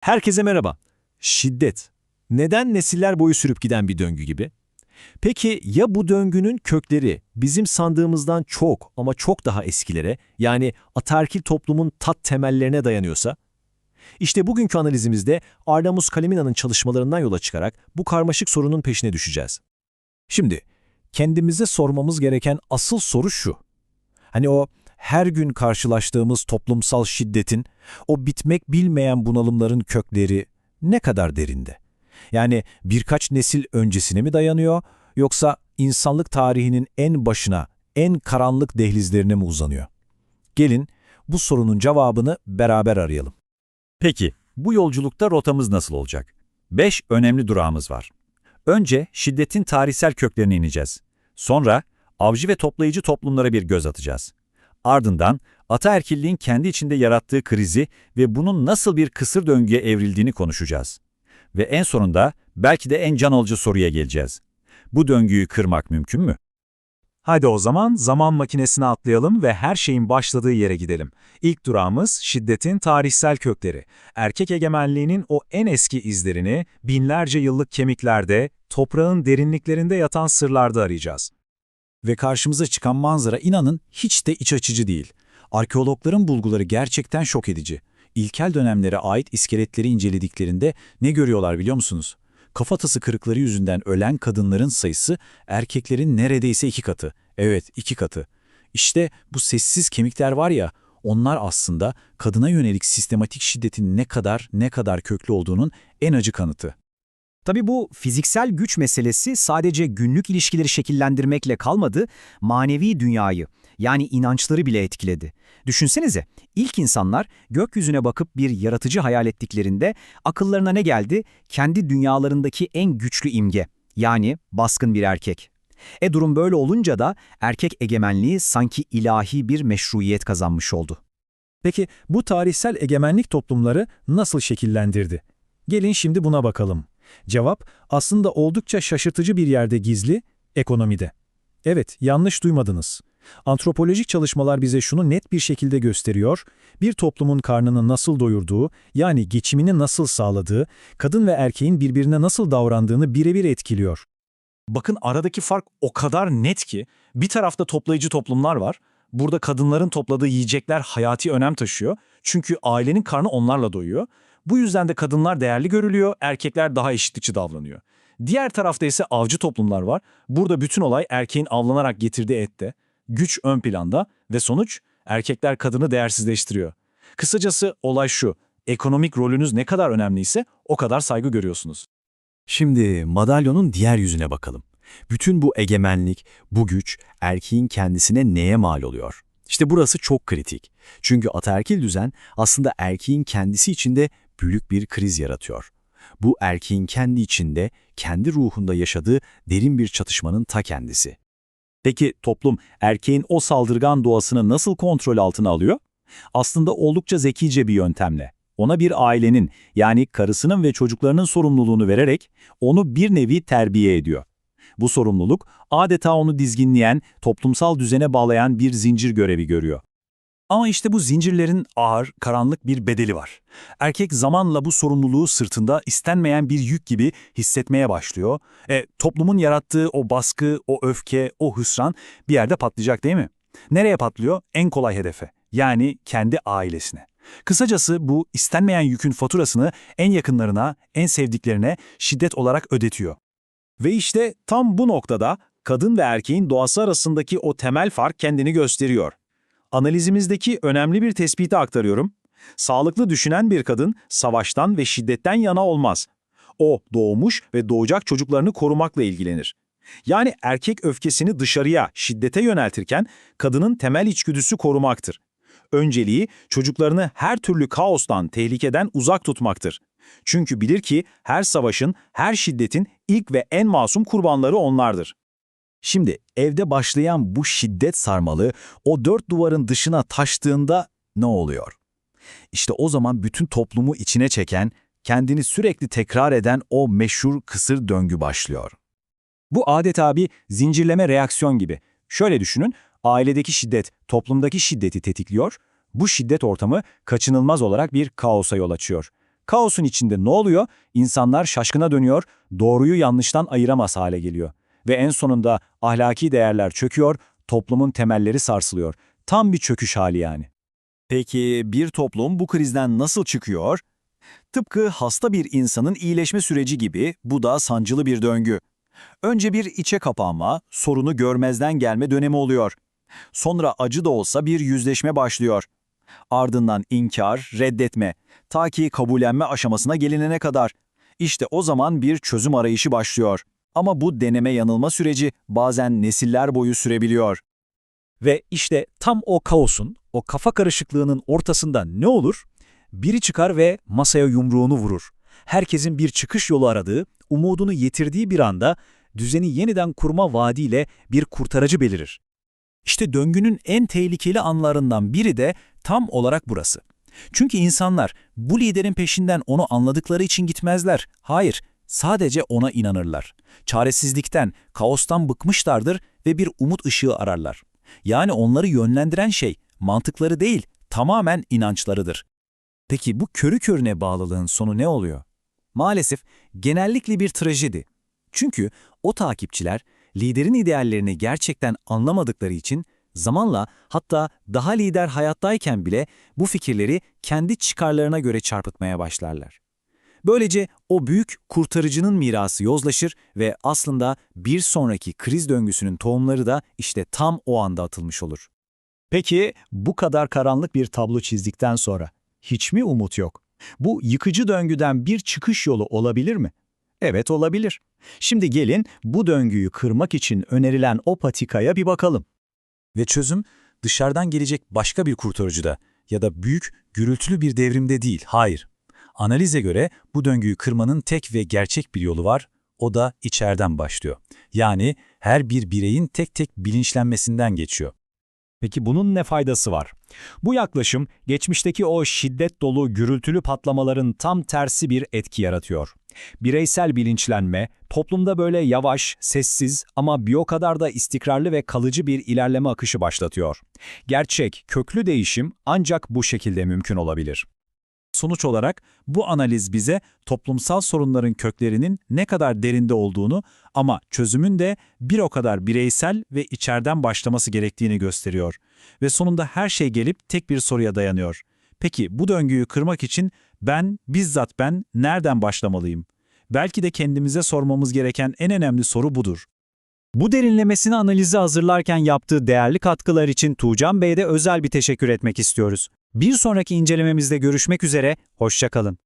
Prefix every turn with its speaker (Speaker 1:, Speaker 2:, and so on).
Speaker 1: Herkese merhaba. Şiddet. Neden nesiller boyu sürüp giden bir döngü gibi? Peki ya bu döngünün kökleri bizim sandığımızdan çok ama çok daha eskilere yani ataerkil toplumun tat temellerine dayanıyorsa? İşte bugünkü analizimizde Ardamus Kalemina'nın çalışmalarından yola çıkarak bu karmaşık sorunun peşine düşeceğiz. Şimdi kendimize sormamız gereken asıl soru şu. Hani o her gün karşılaştığımız toplumsal şiddetin, o bitmek bilmeyen bunalımların kökleri ne kadar derinde? Yani birkaç nesil öncesine mi dayanıyor yoksa insanlık tarihinin en başına, en karanlık dehlizlerine mi uzanıyor? Gelin bu sorunun cevabını beraber arayalım.
Speaker 2: Peki, bu yolculukta rotamız nasıl olacak? Beş önemli durağımız var. Önce şiddetin tarihsel köklerine ineceğiz. Sonra avcı ve toplayıcı toplumlara bir göz atacağız. Ardından ataerkilliğin kendi içinde yarattığı krizi ve bunun nasıl bir kısır döngüye evrildiğini konuşacağız. Ve en sonunda belki de en can alıcı soruya geleceğiz. Bu döngüyü kırmak mümkün mü?
Speaker 3: Hadi o zaman zaman makinesine atlayalım ve her şeyin başladığı yere gidelim. İlk durağımız şiddetin tarihsel kökleri. Erkek egemenliğinin o en eski izlerini binlerce yıllık kemiklerde, toprağın derinliklerinde yatan sırlarda arayacağız.
Speaker 4: Ve karşımıza çıkan manzara inanın hiç de iç açıcı değil. Arkeologların bulguları gerçekten şok edici. İlkel dönemlere ait iskeletleri incelediklerinde ne görüyorlar biliyor musunuz? Kafatası kırıkları yüzünden ölen kadınların sayısı erkeklerin neredeyse iki katı. Evet, iki katı. İşte bu sessiz kemikler var ya, onlar aslında kadına yönelik sistematik şiddetin ne kadar ne kadar köklü olduğunun en acı kanıtı.
Speaker 5: Tabii bu fiziksel güç meselesi sadece günlük ilişkileri şekillendirmekle kalmadı, manevi dünyayı, yani inançları bile etkiledi. Düşünsenize, ilk insanlar gökyüzüne bakıp bir yaratıcı hayal ettiklerinde akıllarına ne geldi? Kendi dünyalarındaki en güçlü imge, yani baskın bir erkek. E durum böyle olunca da erkek egemenliği sanki ilahi bir meşruiyet kazanmış oldu.
Speaker 1: Peki bu tarihsel egemenlik toplumları nasıl şekillendirdi? Gelin şimdi buna bakalım. Cevap aslında oldukça şaşırtıcı bir yerde gizli, ekonomide. Evet, yanlış duymadınız. Antropolojik çalışmalar bize şunu net bir şekilde gösteriyor, bir toplumun karnını nasıl doyurduğu, yani geçimini nasıl sağladığı, kadın ve erkeğin birbirine nasıl davrandığını birebir etkiliyor.
Speaker 3: Bakın aradaki fark o kadar net ki bir tarafta toplayıcı toplumlar var. Burada kadınların topladığı yiyecekler hayati önem taşıyor. Çünkü ailenin karnı onlarla doyuyor. Bu yüzden de kadınlar değerli görülüyor, erkekler daha eşitlikçi davranıyor. Diğer tarafta ise avcı toplumlar var. Burada bütün olay erkeğin avlanarak getirdiği ette. Güç ön planda ve sonuç erkekler kadını değersizleştiriyor. Kısacası olay şu, ekonomik rolünüz ne kadar önemliyse o kadar saygı görüyorsunuz.
Speaker 4: Şimdi madalyonun diğer yüzüne bakalım. Bütün bu egemenlik, bu güç erkeğin kendisine neye mal oluyor? İşte burası çok kritik. Çünkü ataerkil düzen aslında erkeğin kendisi içinde büyük bir kriz yaratıyor. Bu erkeğin kendi içinde, kendi ruhunda yaşadığı derin bir çatışmanın ta kendisi.
Speaker 2: Peki toplum erkeğin o saldırgan doğasını nasıl kontrol altına alıyor? Aslında oldukça zekice bir yöntemle. Ona bir ailenin yani karısının ve çocuklarının sorumluluğunu vererek onu bir nevi terbiye ediyor. Bu sorumluluk adeta onu dizginleyen, toplumsal düzene bağlayan bir zincir görevi görüyor.
Speaker 3: Ama işte bu zincirlerin ağır, karanlık bir bedeli var. Erkek zamanla bu sorumluluğu sırtında istenmeyen bir yük gibi hissetmeye başlıyor. E, toplumun yarattığı o baskı, o öfke, o hüsran bir yerde patlayacak değil mi? Nereye patlıyor? En kolay hedefe. Yani kendi ailesine. Kısacası bu istenmeyen yükün faturasını en yakınlarına, en sevdiklerine şiddet olarak ödetiyor. Ve işte tam bu noktada kadın ve erkeğin doğası arasındaki o temel fark kendini gösteriyor. Analizimizdeki önemli bir tespiti aktarıyorum. Sağlıklı düşünen bir kadın savaştan ve şiddetten yana olmaz. O doğmuş ve doğacak çocuklarını korumakla ilgilenir. Yani erkek öfkesini dışarıya, şiddete yöneltirken kadının temel içgüdüsü korumaktır. Önceliği çocuklarını her türlü kaostan, tehlikeden uzak tutmaktır. Çünkü bilir ki her savaşın, her şiddetin ilk ve en masum kurbanları onlardır.
Speaker 4: Şimdi evde başlayan bu şiddet sarmalı o dört duvarın dışına taştığında ne oluyor? İşte o zaman bütün toplumu içine çeken, kendini sürekli tekrar eden o meşhur kısır döngü başlıyor.
Speaker 3: Bu adeta bir zincirleme reaksiyon gibi. Şöyle düşünün, ailedeki şiddet toplumdaki şiddeti tetikliyor, bu şiddet ortamı kaçınılmaz olarak bir kaosa yol açıyor. Kaosun içinde ne oluyor? İnsanlar şaşkına dönüyor, doğruyu yanlıştan ayıramaz hale geliyor. Ve en sonunda ahlaki değerler çöküyor, toplumun temelleri sarsılıyor. Tam bir çöküş hali yani.
Speaker 6: Peki bir toplum bu krizden nasıl çıkıyor? Tıpkı hasta bir insanın iyileşme süreci gibi bu da sancılı bir döngü. Önce bir içe kapanma, sorunu görmezden gelme dönemi oluyor. Sonra acı da olsa bir yüzleşme başlıyor. Ardından inkar, reddetme, ta ki kabullenme aşamasına gelinene kadar. İşte o zaman bir çözüm arayışı başlıyor. Ama bu deneme yanılma süreci bazen nesiller boyu sürebiliyor.
Speaker 3: Ve işte tam o kaosun, o kafa karışıklığının ortasında ne olur? Biri çıkar ve masaya yumruğunu vurur. Herkesin bir çıkış yolu aradığı, umudunu yitirdiği bir anda düzeni yeniden kurma vaadiyle bir kurtarıcı belirir. İşte döngünün en tehlikeli anlarından biri de tam olarak burası. Çünkü insanlar bu liderin peşinden onu anladıkları için gitmezler. Hayır, sadece ona inanırlar. Çaresizlikten, kaostan bıkmışlardır ve bir umut ışığı ararlar. Yani onları yönlendiren şey mantıkları değil, tamamen inançlarıdır. Peki bu körü körüne bağlılığın sonu ne oluyor? Maalesef genellikle bir trajedi. Çünkü o takipçiler liderin ideallerini gerçekten anlamadıkları için zamanla hatta daha lider hayattayken bile bu fikirleri kendi çıkarlarına göre çarpıtmaya başlarlar. Böylece o büyük kurtarıcının mirası yozlaşır ve aslında bir sonraki kriz döngüsünün tohumları da işte tam o anda atılmış olur.
Speaker 7: Peki bu kadar karanlık bir tablo çizdikten sonra hiç mi umut yok? Bu yıkıcı döngüden bir çıkış yolu olabilir mi? Evet olabilir. Şimdi gelin bu döngüyü kırmak için önerilen o patikaya bir bakalım.
Speaker 3: Ve çözüm dışarıdan gelecek başka bir kurtarıcıda ya da büyük, gürültülü bir devrimde değil, hayır. Analize göre bu döngüyü kırmanın tek ve gerçek bir yolu var, o da içeriden başlıyor. Yani her bir bireyin tek tek bilinçlenmesinden geçiyor.
Speaker 7: Peki bunun ne faydası var? Bu yaklaşım geçmişteki o şiddet dolu gürültülü patlamaların tam tersi bir etki yaratıyor. Bireysel bilinçlenme, toplumda böyle yavaş, sessiz ama bir o kadar da istikrarlı ve kalıcı bir ilerleme akışı başlatıyor. Gerçek, köklü değişim ancak bu şekilde mümkün olabilir.
Speaker 3: Sonuç olarak bu analiz bize toplumsal sorunların köklerinin ne kadar derinde olduğunu ama çözümün de bir o kadar bireysel ve içeriden başlaması gerektiğini gösteriyor. Ve sonunda her şey gelip tek bir soruya dayanıyor. Peki bu döngüyü kırmak için ben, bizzat ben nereden başlamalıyım? Belki de kendimize sormamız gereken en önemli soru budur.
Speaker 7: Bu derinlemesine analizi hazırlarken yaptığı değerli katkılar için Tuğcan Bey'e de özel bir teşekkür etmek istiyoruz. Bir sonraki incelememizde görüşmek üzere, hoşçakalın.